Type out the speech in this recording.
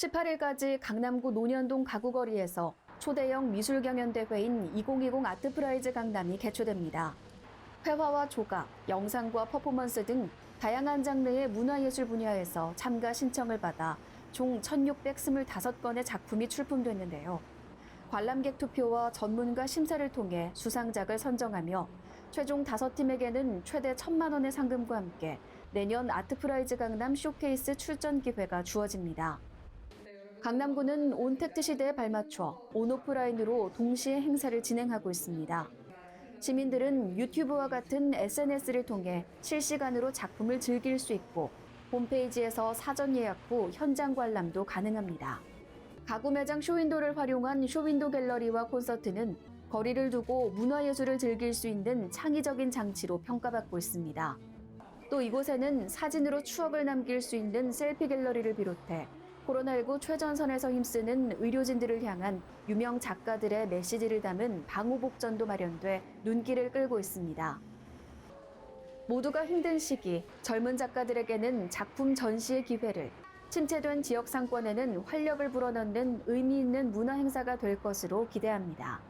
18일까지 강남구 논현동 가구거리에서 초대형 미술 경연 대회인 2020 아트프라이즈 강남이 개최됩니다. 회화와 조각, 영상과 퍼포먼스 등 다양한 장르의 문화예술 분야에서 참가 신청을 받아 총 1,625건의 작품이 출품됐는데요. 관람객 투표와 전문가 심사를 통해 수상작을 선정하며 최종 5팀에게는 최대 1천만 원의 상금과 함께 내년 아트프라이즈 강남 쇼케이스 출전 기회가 주어집니다. 강남구는 온택트 시대에 발맞춰 온오프라인으로 동시에 행사를 진행하고 있습니다. 시민들은 유튜브와 같은 SNS를 통해 실시간으로 작품을 즐길 수 있고 홈페이지에서 사전 예약 후 현장 관람도 가능합니다. 가구 매장 쇼윈도를 활용한 쇼윈도 갤러리와 콘서트는 거리를 두고 문화예술을 즐길 수 있는 창의적인 장치로 평가받고 있습니다. 또 이곳에는 사진으로 추억을 남길 수 있는 셀피 갤러리를 비롯해 코로나19 최전선에서 힘쓰는 의료진들을 향한 유명 작가들의 메시지를 담은 방호복전도 마련돼 눈길을 끌고 있습니다. 모두가 힘든 시기, 젊은 작가들에게는 작품 전시의 기회를, 침체된 지역 상권에는 활력을 불어넣는 의미 있는 문화 행사가 될 것으로 기대합니다.